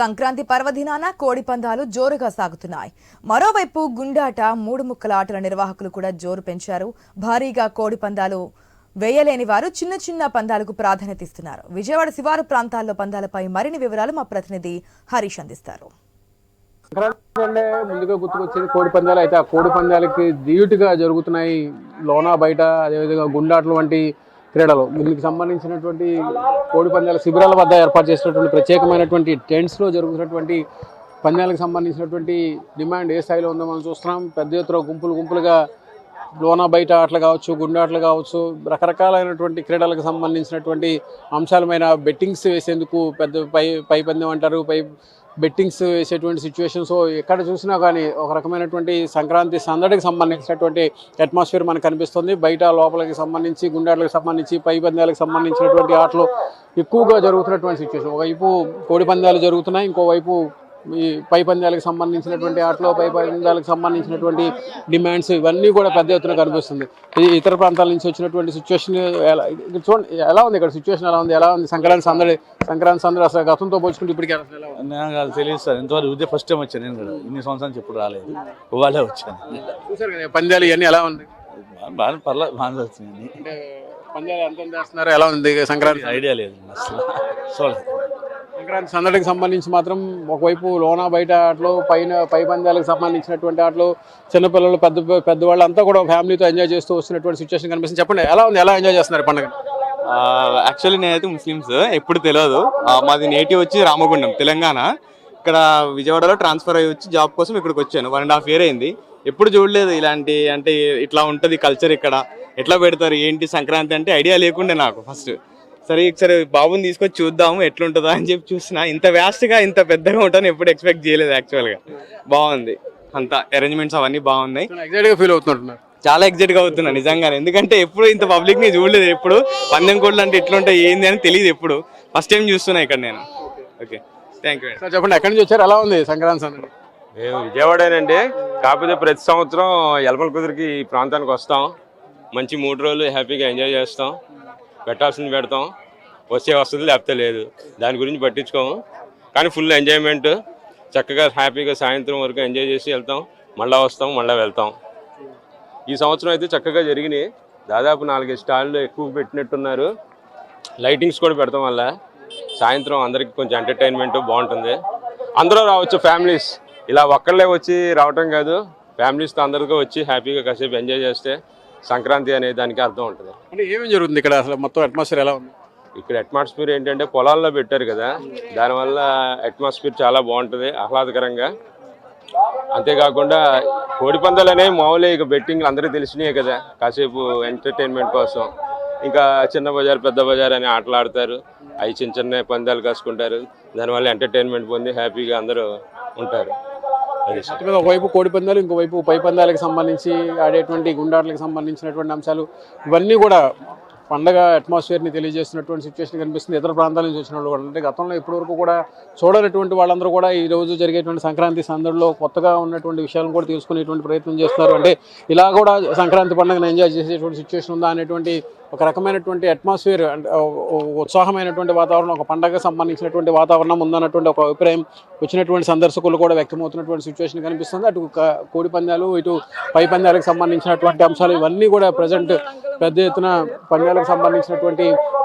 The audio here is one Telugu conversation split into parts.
సంక్రాంతి పర్వదినాన కోడి పందాలు జోరుగా సాగుతున్నాయి. మరోవైపు గుండాట మూడు ముక్కల ఆటల నిర్వాహకులు కూడా జోరు పెంచారు. భారీగా కోడి పందాలు వేయలేని వారు చిన్న చిన్న పందాలకు ప్రాధాన్యత ఇస్తున్నారు. విజయవాడ శివారు ప్రాంతాల్లో పందాలపై మరిన్ని వివరాలు మా ప్రతినిధి హరీష్ అందిస్తారు. సంక్రాంతి ముందుగా గుర్తుకొచ్చేది కోడి పందాలు. అయితే ఆ కోడి పందాలకి ధీటుగా జరుగుతున్నాయి. లోనా బయట అదేవిధంగా గుండాట్లు వంటి క్రీడలు. దీనికి సంబంధించినటువంటి కోడి పందాల శిబిరాల వద్ద ఏర్పాటు చేసినటువంటి ప్రత్యేకమైనటువంటి టెంట్స్లో జరుగుతున్నటువంటి పందాలకు సంబంధించినటువంటి డిమాండ్ ఏ స్థాయిలో ఉందో మనం చూస్తున్నాం. పెద్ద ఎత్తున గుంపులు గుంపులుగా లోన బయట ఆటలు కావచ్చు గుండాట్లు కావచ్చు రకరకాలైనటువంటి క్రీడలకు సంబంధించినటువంటి అంశాలమైన బెట్టింగ్స్ వేసేందుకు పెద్ద పై పై పందెం అంటారు పై బెట్టింగ్స్ వేసేటువంటి సిచ్యువేషన్స్ ఎక్కడ చూసినా కానీ ఒక రకమైనటువంటి సంక్రాంతి సందడికి సంబంధించినటువంటి అట్మాస్ఫియర్ మనకు కనిపిస్తుంది. బయట లోపలికి సంబంధించి గుండాట్లకు సంబంధించి పై పందాలకు సంబంధించినటువంటి ఆటలు ఎక్కువగా జరుగుతున్నటువంటి సిచ్యువేషన్ ఒకవైపు కోడి పందాలు జరుగుతున్నాయి ఇంకోవైపు ఈ పై పందాలకు సంబంధించినటువంటి ఆటలో పై పందాలకు సంబంధించినటువంటి డిమాండ్స్ ఇవన్నీ కూడా పెద్ద ఎత్తున కనిపిస్తుంది. ఈ ఇతర ప్రాంతాల నుంచి వచ్చినటువంటి సిచ్యువేషన్ ఎలా చూడండి ఎలా ఉంది ఇక్కడ సిచ్యువేషన్ ఎలా ఉంది ఎలా ఉంది? సంక్రాంతి సందడి సంక్రాంతి సందడి అసలు గతంతో పోల్చుకుంటే ఇప్పటికి నాకు తెలియదు సార్. ఇంతవరకు ఇదే ఫస్ట్ టైం వచ్చాను నేను కూడా. ఇన్ని సంవత్సరాలు ఎప్పుడు రాలేదు. ఇవాళే వచ్చాను. చూసారు కదా పందాలు ఇవన్నీ ఎలా ఉంది? బాగా పర్లేదు బాగా వచ్చింది పందాలు ఎంత చేస్తున్నారు ఎలా ఉంది సంక్రాంతి ఐడియా లేదు. అసలు. చూడలేదు. సంక్రాంతి సందడికి సంబంధించి మాత్రం ఒకవైపు లోనా బయట ఆటలు పైన పై పందాలకు సంబంధించినటువంటి ఆటలు చిన్నపిల్లలు పెద్ద పెద్దవాళ్ళు అంతా కూడా ఫ్యామిలీతో ఎంజాయ్ చేస్తూ వస్తున్నటువంటి సిచ్యువేషన్ కనిపిస్తుంది. చెప్పండి ఎలా ఉంది? ఎలా ఎంజాయ్ చేస్తున్నారు పండుగ? యాక్చువల్లీ నేనైతే ముస్లిమ్స్ ఎప్పుడు తెలియదు మాది నేటివ్ వచ్చి రామగుండం తెలంగాణ. ఇక్కడ విజయవాడలో ట్రాన్స్ఫర్ అయ్యి వచ్చి జాబ్ కోసం ఇక్కడికి వచ్చాను. వన్ అండ్ హాఫ్ ఇయర్ అయింది. ఎప్పుడు చూడలేదు ఇలాంటి అంటే ఇట్లా ఉంటుంది కల్చర్ ఇక్కడ. ఎట్లా పెడతారు ఏంటి సంక్రాంతి అంటే ఐడియా లేకుండే నాకు ఫస్ట్. సరే ఒకసారి బాబుని తీసుకొచ్చి చూద్దాము ఎట్లుంటుందా అని చెప్పి చూసిన ఇంత వ్యాస్ట్గా ఇంత పెద్దగా ఉంటాను ఎప్పుడు ఎక్స్పెక్ట్ చేయలేదు యాక్చువల్గా బాగుంది. అంతా అరేంజ్మెంట్స్ అవన్నీ బాగున్నాయి. ఎగ్జాక్ట్గా ఫీల్ అవుతుంటున్నారు చాలా ఎగ్జైట్గా అవుతున్నా నిజంగానే. ఎందుకంటే ఎప్పుడు ఇంత పబ్లిక్ని చూడలేదు ఎప్పుడు. పందెం కోళ్ళు అంటే ఎట్లుంటాయి ఏంది అని తెలియదు ఎప్పుడు. ఫస్ట్ టైం చూస్తున్నా ఇక్కడ నేను. ఓకే థ్యాంక్ యూ సార్ చెప్పండి ఎక్కడి నుంచి వచ్చారు? ఎలా ఉంది సంక్రాంతి సందడి? మేము విజయవాడేనండి. కాకపోతే ప్రతి సంవత్సరం ఎలమల కుదిరికి ఈ ప్రాంతానికి వస్తాం. మంచి మూడు రోజులు హ్యాపీగా ఎంజాయ్ చేస్తాం. పెట్టాల్సింది పెడతాం. వచ్చే వస్తుంది లేకపోతే లేదు. దాని గురించి పట్టించుకోము. కానీ ఫుల్ ఎంజాయ్మెంట్ చక్కగా హ్యాపీగా సాయంత్రం వరకు ఎంజాయ్ చేసి వెళ్తాం. మళ్ళీ వస్తాం మళ్ళీ వెళ్తాం. ఈ సంవత్సరం అయితే చక్కగా జరిగినాయి. దాదాపు నాలుగైదు స్టాళ్ళు ఎక్కువ పెట్టినట్టున్నారు. లైటింగ్స్ కూడా పెడతాం వల్ల. సాయంత్రం అందరికి కొంచెం ఎంటర్టైన్మెంట్ బాగుంటుంది. అందరూ రావచ్చు ఫ్యామిలీస్ ఇలా ఒక్కళ్ళే వచ్చి రావటం కాదు. ఫ్యామిలీస్తో అందరితో వచ్చి హ్యాపీగా కాసేపు ఎంజాయ్ చేస్తే సంక్రాంతి అనే దానికి అర్థం ఉంటుంది. అంటే ఏమేమి జరుగుతుంది ఇక్కడ? అసలు మొత్తం అట్మాస్ఫియర్ ఎలా ఉంది? ఇక్కడ అట్మాస్ఫియర్ ఏంటంటే పొలాల్లో పెట్టారు కదా. దానివల్ల అట్మాస్ఫియర్ చాలా బాగుంటుంది ఆహ్లాదకరంగా. అంతేకాకుండా కోడి పందాలు అనేవి మామూలే ఇక బెట్టింగ్లు అందరికీ తెలిసినాయి కదా. కాసేపు ఎంటర్టైన్మెంట్ కోసం. ఇంకా చిన్న బజార్ పెద్ద బజార్ అని ఆటలు ఆడతారు. అవి చిన్న చిన్న పందాలు కాసుకుంటారు. దానివల్ల ఎంటర్టైన్మెంట్ పొంది హ్యాపీగా అందరూ ఉంటారు. ఒకవైపు కోడి పందాలు ఇంకోవైపు పై పందాలకు సంబంధించి ఆడేటువంటి గుండాటలకు సంబంధించినటువంటి అంశాలు. ఇవన్నీ కూడా పండగ అట్మాస్ఫియర్ని తెలియజేసినటువంటి సిచ్యువేషన్ కనిపిస్తుంది. ఇతర ప్రాంతాల నుంచి వచ్చిన వాళ్ళు కూడా. అంటే గతంలో ఇప్పటివరకు కూడా చూడనటువంటి వాళ్ళందరూ కూడా ఈ రోజు జరిగేటువంటి సంక్రాంతి సందడిలో కొత్తగా ఉన్నటువంటి విషయాలను కూడా తీసుకునేటువంటి ప్రయత్నం చేస్తున్నారు. అంటే ఇలా కూడా సంక్రాంతి పండుగను ఎంజాయ్ చేసేటువంటి సిచ్యువేషన్ ఉందా అనేటువంటి ఒక రకమైనటువంటి అట్మాస్ఫియర్ అంటే ఉత్సాహమైనటువంటి వాతావరణం ఒక పండగకు సంబంధించినటువంటి వాతావరణం ఉందన్నటువంటి ఒక అభిప్రాయం వచ్చినటువంటి సందర్శకులు కూడా వ్యక్తమవుతున్నటువంటి సిచ్యువేషన్ కనిపిస్తుంది. అటు కోడి పందాలు ఇటు పై పందాలకు సంబంధించినటువంటి అంశాలు ఇవన్నీ కూడా ప్రజెంట్ పెద్ద ఎత్తున పందాలకు సంబంధించినటువంటి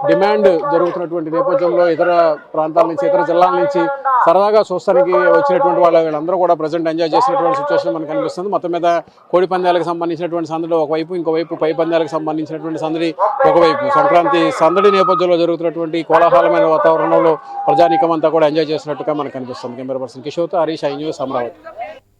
డిమాండ్ జరుగుతున్నటువంటి నేపథ్యంలో ఇతర ప్రాంతాల నుంచి ఇతర జిల్లాల నుంచి సరదాగా చూస్తానికి వచ్చినటువంటి వాళ్ళ వీళ్ళందరూ కూడా ప్రజెంట్ ఎంజాయ్ చేసినటువంటి సిచ్యువేషన్ మనకు కనిపిస్తుంది మొత్తం మీద కోడి పందాలకు సంబంధించినటువంటి సందడి ఒకవైపు ఇంకోవైపు పై పందాలకు సంబంధించినటువంటి సందడి ఒకవైపు. సంక్రాంతి సందడి నేపథ్యంలో జరుగుతున్నటువంటి కోలాహలమైన వాతావరణంలో ప్రజానీకం అంతా కూడా ఎంజాయ్ చేసినట్టుగా మనకు కనిపిస్తుంది కెమెరా పర్సన్ కిషోర్తో హరీష్ ఐ న్యూస్ అమరావతి.